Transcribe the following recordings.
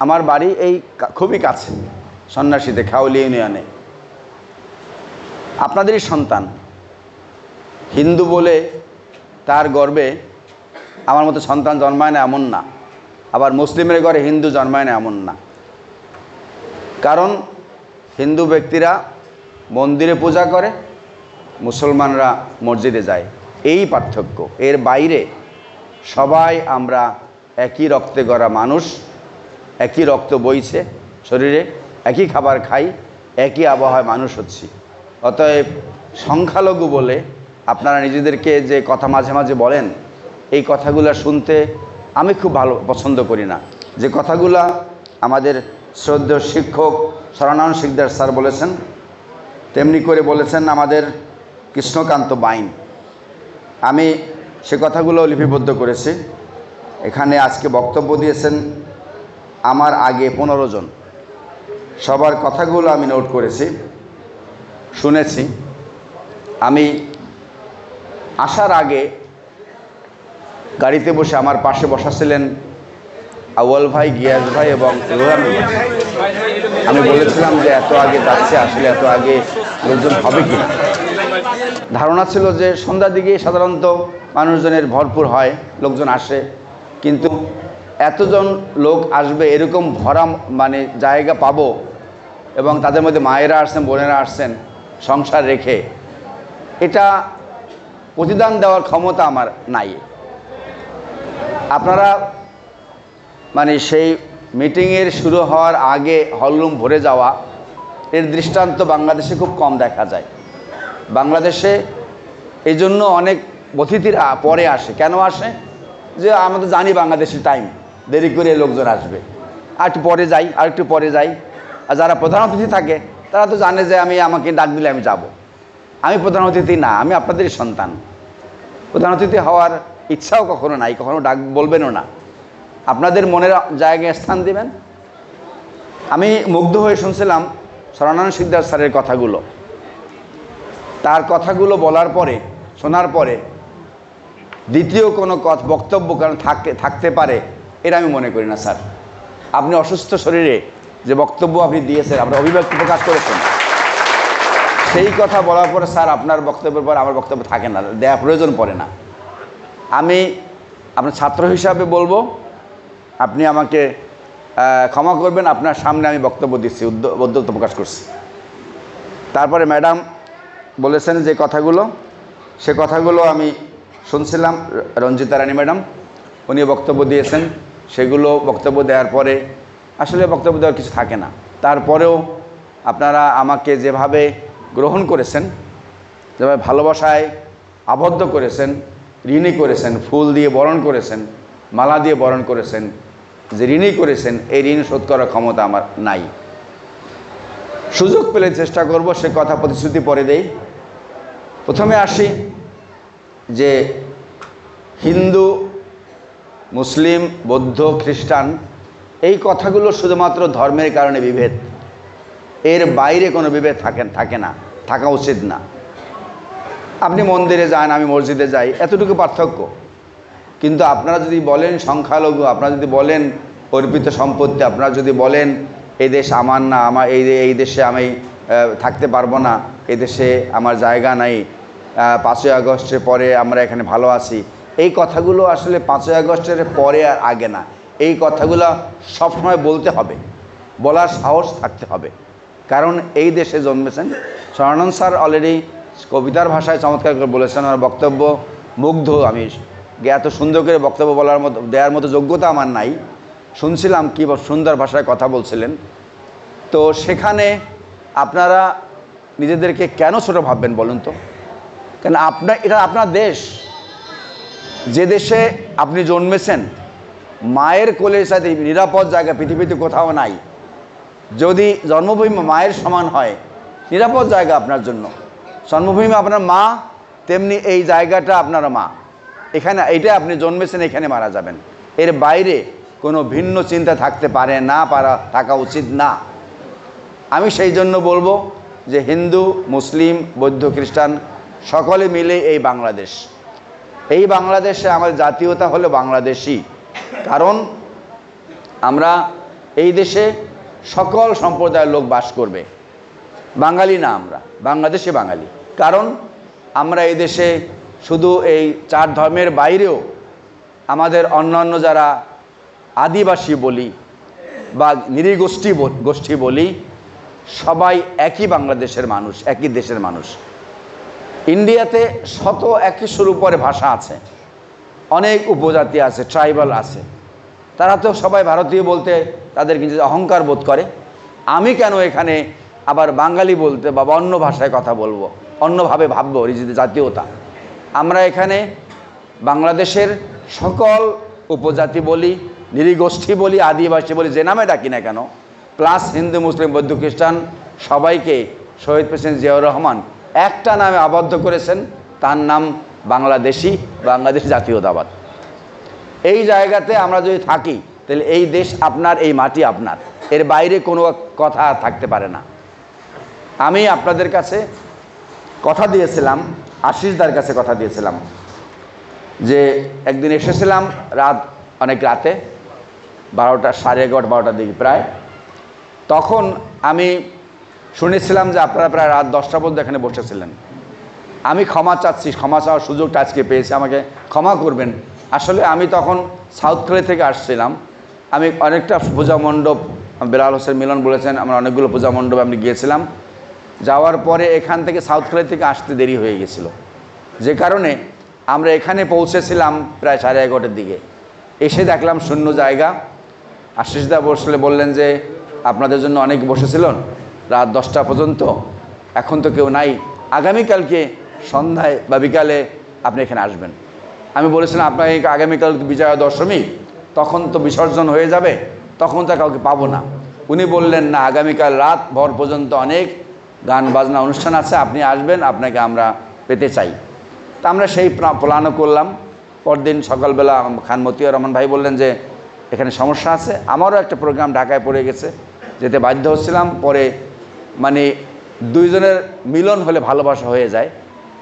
আমার বাড়ি এই খুবই কাছে, সন্ন্যাসীতে, খাউলি ইউনিয়নে। আপনাদেরই সন্তান। হিন্দু বলে তার গর্বে আমার মতো সন্তান জন্মায় না এমন না। আবার মুসলিমের ঘরে হিন্দু জন্মায় না এমন না। কারণ হিন্দু ব্যক্তিরা মন্দিরে পূজা করে, মুসলমানরা মসজিদে যায়। এই পার্থক্য। এর বাইরে সবাই আমরা একই রক্তে গড়া মানুষ। একই রক্ত বইছে শরীরে, একই খাবার খাই, একই আবহাওয়ায় মানুষ হচ্ছি। অতএব সংখ্যালঘু বলে আপনারা নিজেদেরকে যে কথা মাঝে মাঝে বলেন, এই কথাগুলো শুনতে আমি খুব ভালো পছন্দ করি না। যে কথাগুলা আমাদের শ্রদ্ধেয় শিক্ষক শরণায়ন শিকদার স্যার বলেছেন, তেমনি করে বলেছেন আমাদের কৃষ্ণকান্ত বাইন। আমি সে কথাগুলো লিপিবদ্ধ করেছি। এখানে আজকে বক্তব্য দিয়েছেন আমার আগে পনেরো জন। সবার কথাগুলো আমি নোট করেছি, শুনেছি। আমি আসার আগে গাড়িতে বসে আমার পাশে বসাছিলেন আউয়াল ভাই, গিয়াস ভাই এবং আমি বলেছিলাম যে এত আগে যাচ্ছে, আসলে এত আগে লোকজন হবে কি না। ধারণা ছিল যে সন্ধ্যার দিকে সাধারণত মানুষজনের ভরপুর হয়, লোকজন আসে। কিন্তু এতজন লোক আসবে, এরকম ভরা মানে জায়গা পাবো এবং তাদের মধ্যে মায়েরা আসছেন, বোনেরা আসছেন সংসার রেখে, এটা প্রতিদান দেওয়ার ক্ষমতা আমার নাই। আপনারা মানে সেই মিটিংয়ের শুরু হওয়ার আগে হলরুম ভরে যাওয়া, এর দৃষ্টান্ত বাংলাদেশে খুব কম দেখা যায়। বাংলাদেশে এই জন্য অনেক অতিথিরা পরে আসে। কেন আসে? যে আমরা তো জানি বাংলাদেশের টাইম দেরি করে লোকজন আসবে। আর একটু পরে যাই, আর একটু পরে যাই। আর যারা প্রধান অতিথি থাকে, তারা তো জানে যে আমি আমাকে ডাক দিলে আমি যাব। আমি প্রধান অতিথি না, আমি আপনাদেরই সন্তান। প্রধান অতিথি হওয়ার ইচ্ছাও কখনো নাই, কখনো ডাক বলবেনও না। আপনাদের মনের জায়গায় স্থান দিবেন। আমি মুগ্ধ হয়ে শুনছিলাম শরণানন্দ সিদ্ধার স্যারের কথাগুলো। তার কথাগুলো বলার পরে, শোনার পরে, দ্বিতীয় কোনো কথা বক্তব্য কারণ থাকতে পারে এটা আমি মনে করি না, স্যার। আপনি অসুস্থ শরীরে যে বক্তব্য আপনি দিয়েছেন, আপনার অভিব্যক্তি প্রকাশ করেছেন, সেই কথা বলার পরে, স্যার, আপনার বক্তব্যের পর আমার বক্তব্য থাকে না দেওয়া প্রয়োজন পড়ে না। আমি আপনার ছাত্র হিসাবে বলব, আপনি আমাকে ক্ষমা করবেন, আপনার সামনে আমি বক্তব্য দিচ্ছি উদ্য- উদ্যোক্তা প্রকাশ করছি। তারপরে ম্যাডাম বলেছেন যে কথাগুলো, সে কথাগুলো আমি শুনছিলাম রঞ্জিতা রানী ম্যাডাম উনি বক্তব্য দিয়েছেন। সেগুলো বক্তব্য দেওয়ার পরে, আসলে বক্তব্য দেওয়ার কিছু থাকে না। তারপরেও আপনারা আমাকে যেভাবে গ্রহণ করেছেন, যেভাবে ভালোবাসায় আবদ্ধ করেছেন, ঋণী করেছেন, ফুল দিয়ে বরণ করেছেন, মালা দিয়ে বরণ করেছেন, যে ঋণী করেছেন, এই ঋণ শোধ করার ক্ষমতা আমার নাই। সুযোগ পেলে চেষ্টা করব সে কথা প্রতিশ্রুতি পরে দেই। প্রথমে আসি যে হিন্দু মুসলিম, বৌদ্ধ, খ্রিস্টান, এই কথাগুলো শুধুমাত্র ধর্মের কারণে বিভেদ। এর বাইরে কোনো বিভেদ থাকে থাকে না, থাকা উচিত না। আপনি মন্দিরে যান, আমি মসজিদে যাই, এতটুকু পার্থক্য। কিন্তু আপনারা যদি বলেন সংখ্যালঘু, আপনারা যদি বলেন অর্পিত সম্পত্তি, আপনারা যদি বলেন এই দেশ আমার না আমার এই এই দেশে আমি থাকতে পারব না, এই দেশে আমার জায়গা নাই পাঁচই আগস্টের পরে আমরা এখানে ভালো আছি এই কথাগুলো আসলে পাঁচই আগস্টের পরে আর আগে না। এই কথাগুলো সবসময় বলতে হবে। বলার সাহস থাকতে হবে। কারণ এই দেশে জন্মেছেন স্বর্ণন স্যার অলরেডি কবিতার ভাষায় চমৎকার করে বলেছেন আমার বক্তব্য মুগ্ধ। আমি এত সুন্দর করে বক্তব্য বলার মতো, দেওয়ার মতো যোগ্যতা আমার নাই। শুনছিলাম কী সুন্দর ভাষায় কথা বলছিলেন। তো সেখানে আপনারা নিজেদেরকে কেন ছোট ভাববেন বলুন তো? কেন আপনার এটা আপনার দেশ। যে দেশে আপনি জন্মেছেন, মায়ের কোলের সাথে নিরাপদ জায়গা পৃথিবীতে কোথাও নাই। যদি জন্মভূমি মায়ের সমান হয়, নিরাপদ জায়গা আপনার জন্য। জন্মভূমি আপনার মা, তেমনি এই জায়গাটা আপনার মা। এখানে এইটা আপনি জন্মেছেন, এখানে মারা যাবেন। এর বাইরে কোনো ভিন্ন চিন্তা থাকতে পারে না, পারা, থাকা উচিত না। আমি সেই জন্য বলব যে হিন্দু, মুসলিম, বৌদ্ধ, খ্রিস্টান, সকলে মিলে এই বাংলাদেশ। এই বাংলাদেশে আমাদের জাতীয়তা হলো বাংলাদেশি। কারণ আমরা এই দেশে সকল সম্প্রদায়ের লোক বাস করবে। বাঙালি না আমরা, বাংলাদেশে বাঙালি। কারণ আমরা এই দেশে শুধু এই চার ধর্মের বাইরেও আমাদের অন্যান্য যারা আদিবাসী বলি বা নৃগোষ্ঠী বল- গোষ্ঠী বলি, সবাই একই বাংলাদেশের মানুষ, একই দেশের মানুষ। ইন্ডিয়াতে শত একশোর উপরে ভাষা আছে। অনেক উপজাতি আছে, ট্রাইবাল আছে। তারা তো সবাই ভারতীয় বলতে তাদের কিন্তু অহংকার বোধ করে। আমি কেন এখানে আবার বাঙালি বলতে বা অন্য ভাষায় কথা বলব? অন্যভাবে ভাববো নিজেদের জাতীয়তা। আমরা এখানে বাংলাদেশের সকল উপজাতি বলি নৃগোষ্ঠী বলি, আদিবাসী বলি, যে নামে ডাকি না কেন, প্লাস হিন্দু, মুসলিম, বৌদ্ধ, খ্রিস্টান সবাইকে শহীদ প্রেসিডেন্ট জিয়াউর রহমান একটা নামে আবদ্ধ করেছেন, তার নাম বাংলাদেশি, বাংলাদেশ জাতীয়তাবাদ। এই জায়গাতে আমরা যদি থাকি, তাহলে এই দেশ আপনার, এই মাটি আপনার। এর বাইরে কোনো কথা থাকতে পারে না। আমি আপনাদের কাছে কথা দিয়েছিলাম আশিসদার কাছে কথা দিয়েছিলাম, যে একদিন এসেছিলাম রাত, অনেক রাতে, বারোটা, সাড়ে এগারোটা, বারোটার দিকে প্রায়। তখন আমি শুনেছিলাম যে আপনারা প্রায় রাত দশটা পর্যন্ত এখানে বসেছিলেন। আমি ক্ষমা চাচ্ছি, ক্ষমা চাওয়ার সুযোগটা আজকে পেয়েছি, আমাকে ক্ষমা করবেন। আসলে আমি তখন সাউথ কোরিয়া থেকে আসছিলাম। আমি অনেকটা পূজা মণ্ডপ বেলাল হোসেন মিলন বলেছেন, আমরা অনেকগুলো পূজা মণ্ডপে আমি গিয়েছিলাম। যাওয়ার পরে এখান থেকে সাউথ কোরিয়া থেকে আসতে দেরি হয়ে গেছিল যে কারণে আমরা এখানে পৌঁছেছিলাম প্রায় সাড়ে এগারোটার দিকে। এসে দেখলাম শূন্য জায়গা। আশিসদা বসলে বললেন যে, আপনাদের জন্য অনেক বসেছিলেন? রাত দশটা পর্যন্ত। এখন তো কেউ নাই। আগামীকালকে সন্ধ্যায় বা বিকালে আপনি এখানে আসবেন। আমি বলেছিলাম, আপনাকে আগামীকাল বিজয়া দশমী, তখন তো বিসর্জন হয়ে যাবে, তখন তো কাউকে পাবো না। উনি বললেন, না, আগামীকাল রাত ভর পর্যন্ত অনেক গান, বাজনা, অনুষ্ঠান আছে, আপনি আসবেন, আপনাকে আমরা পেতে চাই। তা আমরা সেই প্লা- প্ল্যানও করলাম। পরদিন সকালবেলা খান মতিয়ার রহমান ভাই বললেন যে, এখানে সমস্যা আছে। আমারও একটা প্রোগ্রাম ঢাকায় পড়ে গেছে, যেতে বাধ্য হচ্ছিলাম। পরে মানে দুইজনের মিলন হলে ভালোবাসা হয়ে যায়।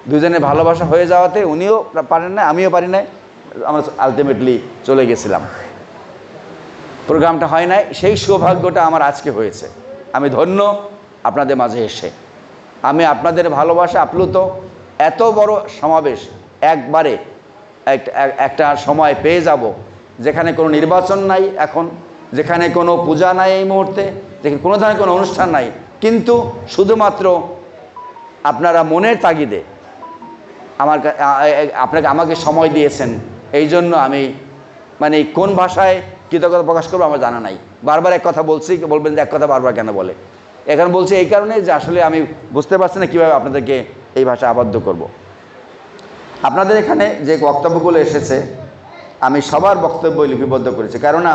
দুজনের ভালোবাসা হয়ে যাওয়াতে উনিও পারেন না আমিও পারি না আমরা আলটিমেটলি চলে গেছিলাম। প্রোগ্রামটা হয় নাই, সেই সৌভাগ্যটা আমার আজকে হয়েছে। আমি ধন্য, আপনাদের মাঝে এসে। আমি আপনাদের ভালোবাসা আপ্লুত, এত বড় সমাবেশ, একবারে এক- এক- একটা সময় পেয়ে যাব, যেখানে কোনো নির্বাচন নাই এখন, যেখানে কোনো পূজা নাই এই মুহূর্তে, যেখানে কোনো ধরনের কোনো অনুষ্ঠান নাই। কিন্তু শুধুমাত্র আপনারা মনের তাগিদে আমার আপনাকে আমাকে সময় দিয়েছেন, এই জন্য আমি মানে কোন ভাষায় কৃতজ্ঞতা প্রকাশ করব আমার জানা নাই। বারবার এক কথা বলছি, বলবেন যে এক কথা বারবার কেন বলে? এখন বলছি এই কারণে যে আসলে আমি বুঝতে পারছি না কীভাবে আপনাদেরকে এই ভাষা আবদ্ধ করব। আপনাদের এখানে যে বক্তব্যগুলো এসেছে, আমি সবার বক্তব্য লিপিবদ্ধ করেছি। কেননা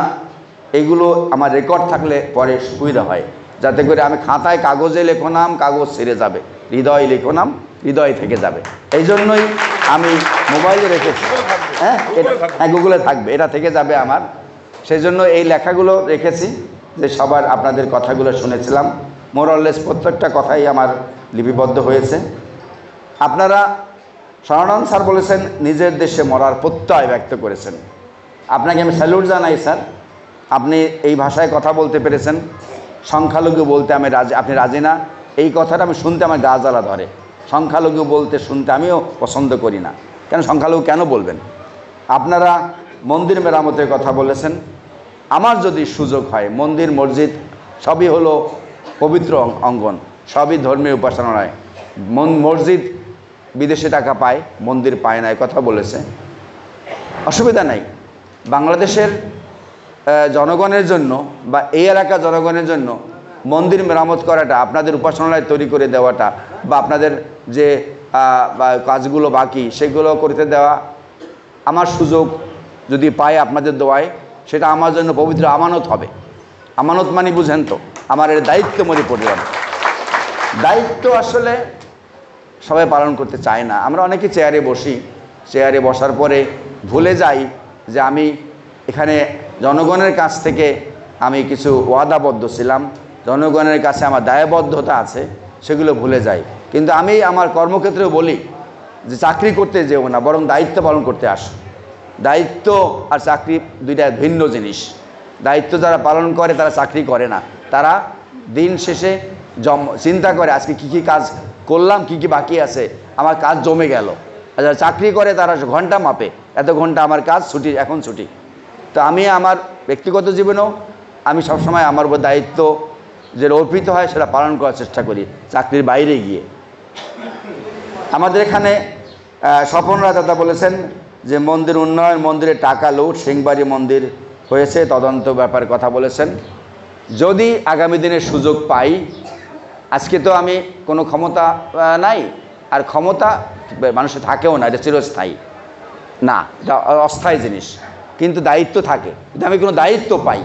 এইগুলো আমার রেকর্ড থাকলে পরে সুবিধা হয়। যাতে করে আমি খাতায় কাগজে লেখো নাম কাগজ ছেড়ে যাবে। হৃদয় লেখো নাম হৃদয় থেকে যাবে। এই জন্যই আমি মোবাইলে রেখেছি। হ্যাঁ এটা- হ্যাঁ গুগলে থাকবে। এটা থেকে যাবে আমার। সেই জন্য এই লেখাগুলো রেখেছি যে সবার আপনাদের কথাগুলো শুনেছিলাম। মোরলেস প্রত্যেকটা কথাই আমার লিপিবদ্ধ হয়েছে। আপনারা সনাতন স্যার বলেছেন নিজের দেশে মরার প্রত্যয় ব্যক্ত করেছেন। আপনাকে আমি স্যালুট জানাই স্যার। আপনি এই ভাষায় কথা বলতে পেরেছেন। সংখ্যালঘু বলতে আমি রাজি আপনি রাজি না? এই কথাটা আমি শুনতে আমার গা জ্বালা ধরে। সংখ্যালঘু বলতে শুনতে আমিও পছন্দ করি না। কেন সংখ্যালঘু কেন বলবেন? আপনারা মন্দির মেরামতের কথা বলেছেন। আমার যদি সুযোগ হয়, মন্দির, মসজিদ, সবই হলো পবিত্র অঙ্গন। সবই ধর্মীয় উপাসনায় মন মসজিদ বিদেশে টাকা পায়, মন্দির পায় না কথা বলেছে। অসুবিধা নাই। বাংলাদেশের জনগণের জন্য বা এই এলাকার জনগণের জন্য মন্দির মেরামত করাটা, আপনাদের উপাসনালয় তৈরি করে দেওয়াটা বা আপনাদের যে কাজগুলো বাকি, সেগুলো করতে দেওয়া আমার সুযোগ যদি পাই আপনাদের দোয়ায়, সেটা আমার জন্য পবিত্র আমানত হবে। আমানত মানে বুঝেন তো, আমার এর দায়িত্ব মনে পড়ে যাবে। দায়িত্ব আসলে সবাই পালন করতে চায় না। আমরা অনেকে চেয়ারে বসি, চেয়ারে বসার পরে ভুলে যাই যে আমি এখানে জনগণের কাছ থেকে আমি কিছু ওয়াদাবদ্ধ ছিলাম। জনগণের কাছে আমার দায়বদ্ধতা আছে, সেগুলো ভুলে যাই। কিন্তু আমি আমার কর্মক্ষেত্রেও বলি যে চাকরি করতে যেও না, বরং দায়িত্ব পালন করতে আসো। দায়িত্ব আর চাকরি দুইটা ভিন্ন জিনিস। দায়িত্ব যারা পালন করে, তারা চাকরি করে না। তারা দিন শেষে জম চিন্তা করে, আজকে কি কি কাজ করলাম, কি কি বাকি আছে, আমার কাজ জমে গেল। যারা চাকরি করে, তারা ঘণ্টা মাপে, এত ঘণ্টা আমার কাজ ছুটি, এখন ছুটি। তো আমি আমার ব্যক্তিগত জীবনেও আমি সবসময় আমার উপর দায়িত্ব যে অর্পিত হয় সেটা পালন করার চেষ্টা করি, চাকরির বাইরে গিয়ে। আমাদের এখানে স্বপনরা দাদা বলেছেন যে মন্দির উন্নয়ন, মন্দিরে টাকা লুট, সিংবাড়ি মন্দির হয়েছে, তদন্ত ব্যাপারে কথা বলেছেন। যদি আগামী দিনে সুযোগ পাই, আজকে তো আমি কোনো ক্ষমতা নাই, আর ক্ষমতা মানুষের থাকেও না, এটা চিরস্থায়ী। না, এটা অস্থায়ী জিনিস। কিন্তু দায়িত্ব থাকে। যদি আমি কোনো দায়িত্ব পাই,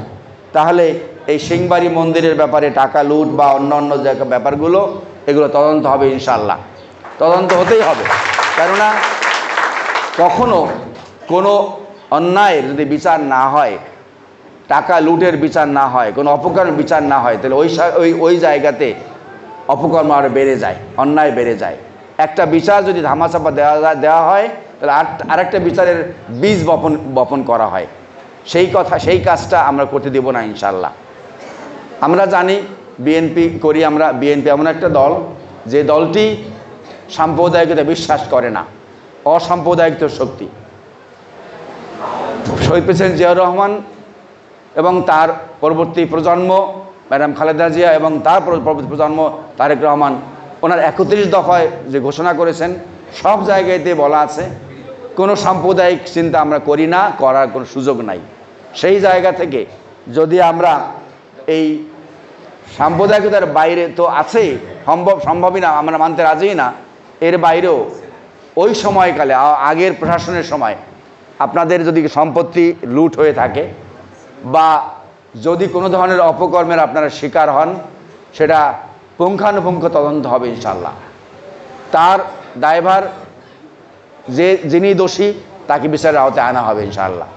তাহলে এই সিংবাড়ি মন্দিরের ব্যাপারে টাকা লুট বা অন্য অন্য জায়গা ব্যাপারগুলো, এগুলো তদন্ত হবে ইনশাল্লাহ তদন্ত হতেই হবে। কেননা কখনো কোনো অন্যায়ের যদি বিচার না হয়, টাকা লুটের বিচার না হয়, কোনো অপকর্মের বিচার না হয়, তাহলে ওই ওই ওই জায়গাতে অপকর্ম আরও বেড়ে যায়, অন্যায় বেড়ে যায়। একটা বিচার যদি ধামাচাপা দেওয়া দেওয়া হয় আর আরেকটা বিচারের বীজ বপন বপন করা হয়। সেই কথা, সেই কাজটা আমরা করতে দেব না ইনশাল্লাহ আমরা জানি বিএনপি করি আমরা, বিএনপি এমন একটা দল, যে দলটি সাম্প্রদায়িকতা বিশ্বাস করে না অসাম্প্রদায়িক শক্তি। শহীদ প্রেসিডেন্ট জিয়াউর রহমান এবং তার পরবর্তী প্রজন্ম, ম্যাডাম খালেদা জিয়া এবং তার পরবর্তী প্রজন্ম তারেক রহমান, ওনার একত্রিশ দফায় যে ঘোষণা করেছেন, সব জায়গাতে বলা আছে কোনো সাম্প্রদায়িক চিন্তা আমরা করি না, করার কোনো সুযোগ নাই। সেই জায়গা থেকে যদি আমরা এই সাম্প্রদায়িকতার বাইরে তো আছেই সম্ভব, সম্ভবই না, আমরা মানতে রাজি না, এর বাইরেও ওই সময়কালে আগের প্রশাসনের সময় আপনাদের যদি সম্পত্তি লুট হয়ে থাকে বা যদি কোনো ধরনের অপকর্মের আপনারা শিকার হন, সেটা পুঙ্খানুপুঙ্খ তদন্ত হবে ইনশাল্লাহ তার দায়ভার যে যিনি দোষী, তাকে বিচারের আওতায় আনা হবে ইনশাল্লাহ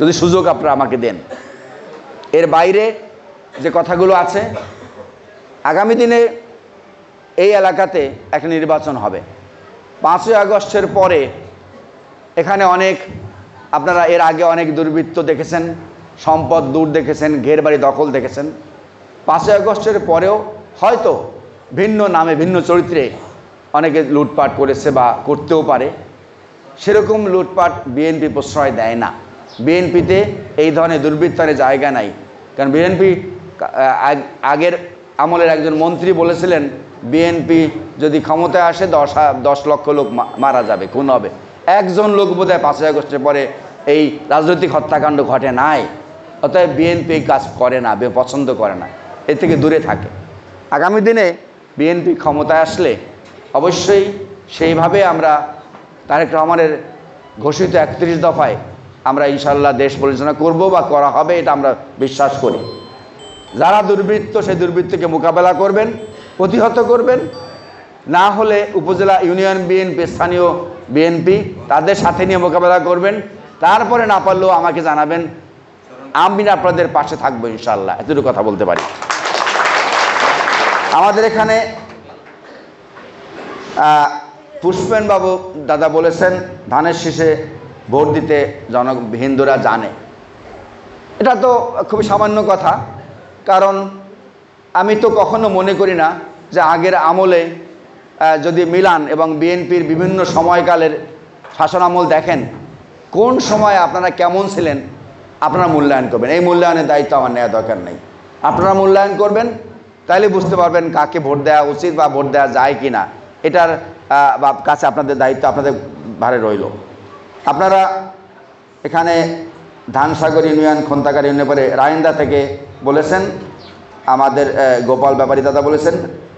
যদি সুযোগ আপনারা আমাকে দেন। এর বাইরে যে কথাগুলো আছে, আগামী দিনে এই এলাকাতে একটা নির্বাচন হবে। পাঁচই আগস্টের পরে এখানে অনেক, আপনারা এর আগে অনেক দুর্বৃত্ত দেখেছেন, সম্পদ দূর দেখেছেন ঘের বাড়ি দখল দেখেছেন। পাঁচই আগস্টের পরেও হয়তো ভিন্ন নামে, ভিন্ন চরিত্রে অনেকে লুটপাট করেছে বা করতেও পারে। সেরকম লুটপাট বিএনপি প্রশ্রয় দেয় না। বিএনপিতে এই ধরনের দুর্বৃত্তানের জায়গা নাই। কারণ বিএনপি আগের আমলের একজন মন্ত্রী বলেছিলেন বিএনপি যদি ক্ষমতায় আসে দশ দশ লক্ষ লোক মারা যাবে, খুন হবে। একজন লোক বোধহয় পাঁচই আগস্টের পরে এই রাজনৈতিক হত্যাকাণ্ড ঘটে নাই। অতএব বিএনপি কাজ করে না পছন্দ করে না। এর থেকে দূরে থাকে। আগামী দিনে বিএনপি ক্ষমতায় আসলে অবশ্যই সেইভাবে আমরা তারেক রহমানের ঘোষিত একত্রিশ দফায় আমরা ইনশাল্লাহ দেশ পরিচালনা করব বা করা হবে, এটা আমরা বিশ্বাস করি। যারা দুর্বৃত্ত, সেই দুর্বৃত্তকে মোকাবেলা করবেন, প্রতিহত করবেন। না হলে উপজেলা ইউনিয়ন বিএনপি, স্থানীয় বিএনপি তাদের সাথে নিয়ে মোকাবেলা করবেন। তারপরে না পারলেও আমাকে জানাবেন, আমি আপনাদের পাশে থাকব ইনশাল্লাহ এতটুকু কথা বলতে পারি। আমাদের এখানে আহ, পুষ্পেন বাবু দাদা বলেছেন ধানের শীষে ভোট দিতে জন হিন্দুরা জানে। এটা তো খুবই সামান্য কথা কারণ আমি তো কখনো মনে করি না যে আগের আমলে যদি মিলান এবং বিএনপির বিভিন্ন সময়কালের শাসন আমল দেখেন কোন সময় আপনারা কেমন ছিলেন আপনারা মূল্যায়ন করবেন। এই মূল্যায়নের দায়িত্ব আমার নেওয়া দরকার নেই। আপনারা মূল্যায়ন করবেন তাহলে বুঝতে পারবেন কাকে ভোট দেওয়া উচিত বা ভোট দেওয়া যায় কি না এটার কাছে আপনাদের দায়িত্ব আপনাদের ভারে রইল। আপনারা এখানে ধানসাগর ইউনিয়ন খন্তাকার ইউনিয়ন পরে রায়ন্দা থেকে বলেছেন, আমাদের গোপাল ব্যাপারী দাদা বলেছেন,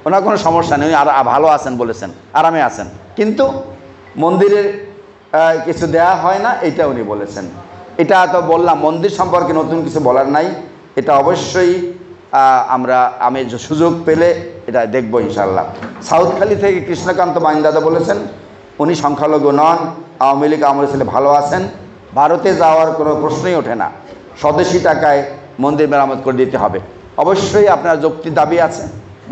ওনার কোনো সমস্যা নেই আর ভালো আছেন বলেছেন, আরামে আছেন। কিন্তু মন্দিরের কিছু দেয়া হয় না, এটা উনি বলেছেন। এটা তো বললাম, মন্দির সম্পর্কে নতুন কিছু বলার নাই, এটা অবশ্যই আমরা, আমি সুযোগ পেলে এটা দেখব ইনশাল্লাহ সাউথখালি থেকে কৃষ্ণকান্ত বাইন দাদা বলেছেন, উনি সংখ্যালঘু নন, আওয়ামী লীগ আওয়ামী ছেলে ভালো আছেন, ভারতে যাওয়ার কোনো প্রশ্নই ওঠে না। স্বদেশি টাকায় মন্দির মেরামত করে দিতে হবে। অবশ্যই আপনার যুক্তি দাবি আছে,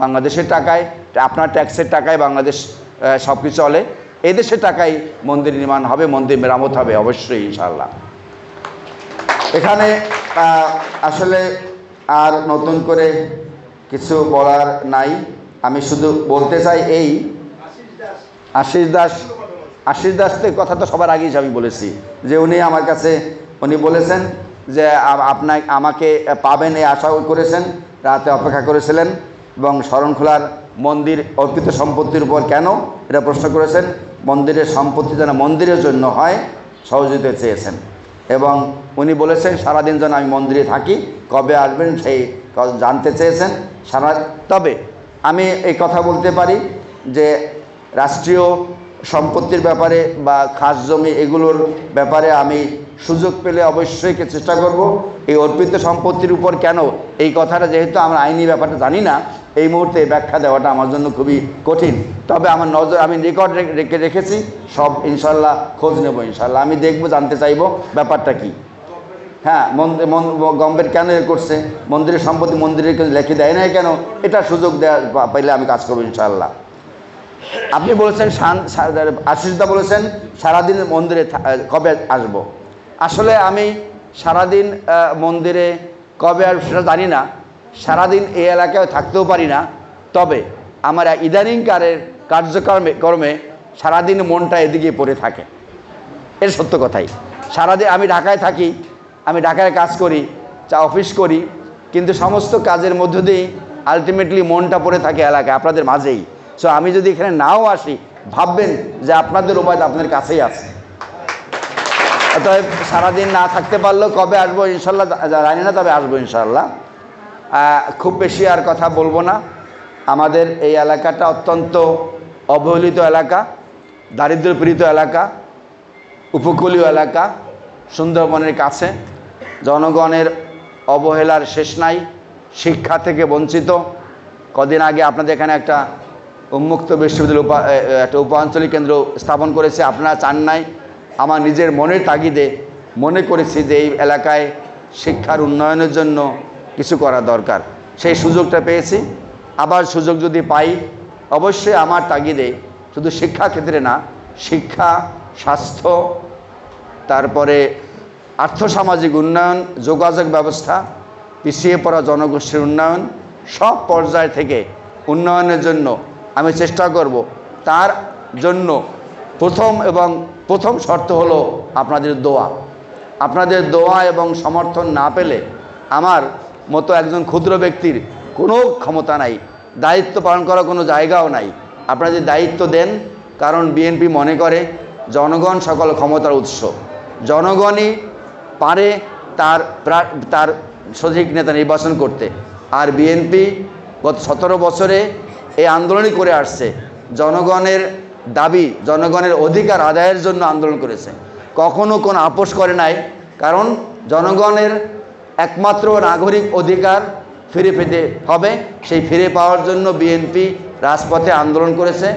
বাংলাদেশের টাকায়, আপনার ট্যাক্সের টাকায় বাংলাদেশ সব কিছু চলে। এদেশের টাকায় মন্দির নির্মাণ হবে, মন্দির মেরামত হবে, অবশ্যই ইনশাল্লাহ এখানে আসলে আর নতুন করে কিছু বলার নাই। আমি শুধু বলতে চাই এই, আশিস দাস, আশিস দাসের কথা তো সবার আগেই আমি বলেছি, যে উনি আমার কাছে, উনি বলেছেন যে আপনার আমাকে পাবেন এই আশা করেছেন, রাতে অপেক্ষা করেছিলেন, এবং শরণখোলার মন্দির অর্পিত সম্পত্তির উপর কেন? এটা প্রশ্ন করেছেন। মন্দিরের সম্পত্তি যেন মন্দিরের জন্য হয়, সহযোগিতা চেয়েছেন। এবং উনি বলেছেন, সারাদিন যেন আমি মন্দিরে থাকি, কবে আসবেন সেই জানতে চেয়েছেন। সারা তবে আমি এই কথা বলতে পারি যে রাষ্ট্রীয় সম্পত্তির ব্যাপারে বা খাস জমি এগুলোর ব্যাপারে আমি সুযোগ পেলে অবশ্যই চেষ্টা করব। এই অর্পিত সম্পত্তির উপর কেন? এই কথাটা যেহেতু আমরা আইনি ব্যাপারটা জানি না, এই মুহূর্তে ব্যাখ্যা দেওয়াটা আমার জন্য খুবই কঠিন। তবে আমার নজর, আমি রেকর্ড রেখে রেখেছি, সব ইনশাল্লাহ খোঁজ নেব ইনশাল্লাহ আমি দেখব, জানতে চাইব ব্যাপারটা কি। হ্যাঁ মন্দির গভর্নমেন্ট কেন এ করছে? মন্দিরের সম্পত্তি মন্দিরে লেখে দেয় না কেন? এটা সুযোগ দেওয়া পাইলে আমি কাজ করব ইনশাল্লাহ আপনি বলেছেন আশিসদা বলেছেন, সারাদিন মন্দিরে কবে আসব? আসলে আমি সারাদিন মন্দিরে কবে আসব সেটা জানি না। সারাদিন এই এলাকায় থাকতেও পারি না। তবে আমার ইদানিংকারের কার্যক্রমে, কর্মে সারাদিন মনটা এদিকে পড়ে থাকে। এর সত্য কথাই। সারাদিন আমি ঢাকায় থাকি আমি ঢাকায় কাজ করি, চা অফিস করি, কিন্তু সমস্ত কাজের মধ্য দিয়েই আলটিমেটলি মনটা পড়ে থাকে এলাকায়, আপনাদের মাঝেই। সো আমি যদি এখানে নাও আসি, ভাববেন যে আপনাদের উপায় আপনাদের কাছেই আছে। অতএব সারাদিন না থাকতে পারলেও কবে আসব ইনশাল্লাহ জানি না তবে আসব ইনশাল্লাহ খুব বেশি আর কথা বলব না। আমাদের এই এলাকাটা অত্যন্ত অবহেলিত এলাকা, দারিদ্র্যপীড়িত এলাকা, উপকূলীয় এলাকা, সুন্দরবনের কাছে। জনগণের অবহেলার শেষ নাই, শিক্ষা থেকে বঞ্চিত। কদিন আগে আপনাদের এখানে একটা উন্মুক্ত বিশ্ববিদ্যালয় উপা একটা উপ আঞ্চলিক কেন্দ্র স্থাপন করেছে, আপনারা চান নাই। আমার নিজের মনের তাগিদে মনে করেছি যে এই এলাকায় শিক্ষার উন্নয়নের জন্য কিছু করা দরকার। সেই সুযোগটা পেয়েছি। আবার সুযোগ যদি পাই, অবশ্যই আমার তাগিদে শুধু শিক্ষা ক্ষেত্রে না, শিক্ষা, স্বাস্থ্য, তারপরে আর্থসামাজিক উন্নয়ন, যোগাযোগ ব্যবস্থা, পিছিয়ে পড়া জনগোষ্ঠীর উন্নয়ন, সব পর্যায় থেকে উন্নয়নের জন্য আমি চেষ্টা করব। তার জন্য প্রথম এবং প্রথম শর্ত হলো আপনাদের দোয়া। আপনাদের দোয়া এবং সমর্থন না পেলে আমার মতো একজন ক্ষুদ্র ব্যক্তির কোনো ক্ষমতা নাই, দায়িত্ব পালন করার কোনো জায়গাও নাই। আপনারা যদি দায়িত্ব দেন, কারণ বিএনপি মনে করে, জনগণ সকল ক্ষমতার উৎস। জনগণই পারে তার তার সঠিক নেতা নির্বাচন করতে। আর বিএনপি গত সতেরো বছরে এই আন্দোলনই করে আসছে। জনগণের দাবি, জনগণের অধিকার আদায়ের জন্য আন্দোলন করেছে। কখনো কোনো আপোষ করে নাই, কারণ জনগণের একমাত্র নাগরিক অধিকার ফিরে পেতে হবে। সেই ফিরে পাওয়ার জন্য বিএনপি রাজপথে আন্দোলন করেছে।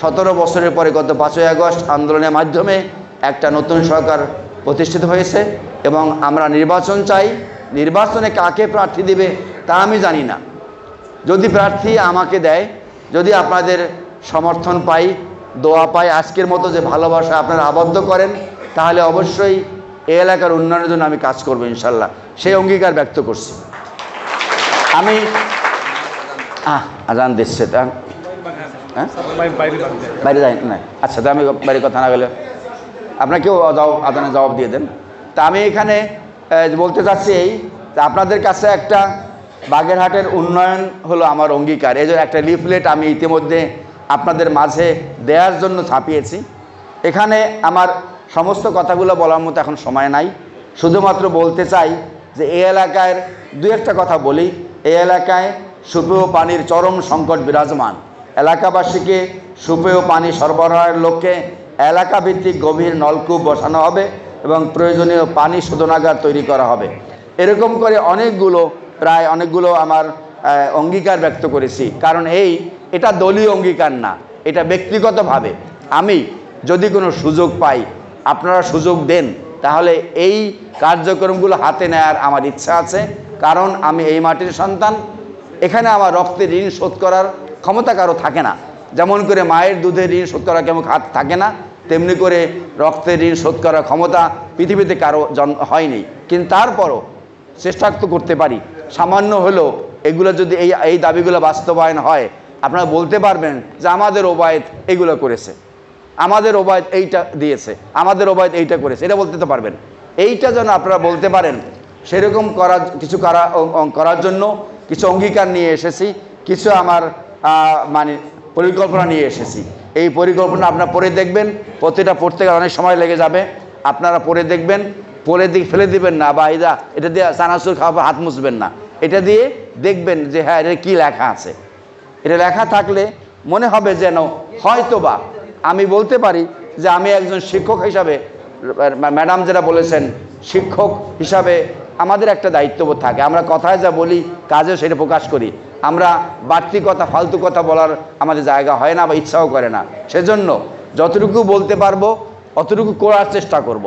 সতেরো বছরের পরে গত পাঁচই আগস্ট আন্দোলনের মাধ্যমে একটা নতুন সরকার প্রতিষ্ঠিত হয়েছে এবং আমরা নির্বাচন চাই। নির্বাচনে কাকে প্রার্থী দিবে তা আমি জানি না। যদি প্রার্থী আমাকে দেয়, যদি আপনাদের সমর্থন পাই, দোয়া পাই, আজকের মতো যে ভালোবাসা আপনারা আবদ্ধ করেন, তাহলে অবশ্যই এই এলাকার উন্নয়নের জন্য আমি কাজ করব ইনশাল্লাহ। সেই অঙ্গীকার ব্যক্ত করছি। আমি আজান দিচ্ছে হ্যাঁ? বাইরে যাই না আচ্ছা তো আমি বাইরে কথা না গেলে আপনাকেও আদানে জবাব দিয়ে দেন। তা আমি এখানে বলতে চাচ্ছি এই আপনাদের কাছে একটা বাগেরহাটের উন্নয়ন হলো আমার অঙ্গীকার। এই একটা লিফলেট আমি ইতিমধ্যে আপনাদের মাঝে দেওয়ার জন্য ছাপিয়েছি। এখানে আমার সমস্ত কথাগুলো বলার মতো এখন সময় নাই। শুধুমাত্র বলতে চাই যে এই এলাকায় দু একটা কথা বলি। এই এলাকায় সুপেয় পানির চরম সংকট বিরাজমান। এলাকাবাসীকে সুপেয় পানি সরবরাহের লক্ষ্যে এলাকাভিত্তিক গভীর নলকূপ বসানো হবে এবং প্রয়োজনীয় পানি শোধনাগার তৈরি করা হবে। এরকম করে অনেকগুলো, প্রায় অনেকগুলো আমার অঙ্গীকার ব্যক্ত করেছি। কারণ এই, এটা দলীয় অঙ্গীকার না, এটা ব্যক্তিগতভাবে। আমি যদি কোনো সুযোগ পাই, আপনারা সুযোগ দেন, তাহলে এই কার্যক্রমগুলো হাতে নেয়ার আমার ইচ্ছা আছে। কারণ আমি এই মাটির সন্তান, এখানে আমার রক্তের ঋণ শোধ করার ক্ষমতা কারও থাকে না। যেমন করে মায়ের দুধের ঋণ শোধ করার কেমন হাত থাকে না তেমনি করে রক্তের ঋণ শোধ করার ক্ষমতা পৃথিবীতে কারও জন হয়নি। কিন্তু তারপরও চেষ্টা তো করতে পারি। সামান্য হলেও এগুলো যদি এই এই দাবিগুলো বাস্তবায়ন হয়, আপনারা বলতে পারবেন যে আমাদের ওবায়দ এগুলো করেছে। আমাদের ওবায়দ এইটা দিয়েছে, আমাদের ওবায়দ এইটা করেছে, এটা বলতে তো পারবেন। এইটা যেন আপনারা বলতে পারেন, সেরকম করার কিছু করা করার জন্য কিছু অঙ্গীকার নিয়ে এসেছি, কিছু আমার মানে পরিকল্পনা নিয়ে এসেছি। এই পরিকল্পনা আপনারা পড়ে দেখবেন, প্রতিটা পড়তে গেলে অনেক সময় লেগে যাবে। আপনারা পড়ে দেখবেন, পড়ে দিক ফেলে দিবেন না, বা এটা এটা দিয়ে চানাচুর খাওয়া হাত মুছবেন না। এটা দিয়ে দেখবেন যে হ্যাঁ এটা কী লেখা আছে। এটা লেখা থাকলে মনে হবে যেন হয়তো বা আমি বলতে পারি যে, আমি একজন শিক্ষক হিসাবে ম্যাডাম যেটা বলেছেন, শিক্ষক হিসাবে আমাদের একটা দায়িত্ববোধ থাকে। আমরা কথায় যা বলি কাজে সেটা প্রকাশ করি। আমরা বাড়তি কথা, ফালতু কথা বলার আমাদের জায়গা হয় না বা ইচ্ছাও করে না সেজন্য যতটুকু বলতে পারব, অতটুকু করার চেষ্টা করব।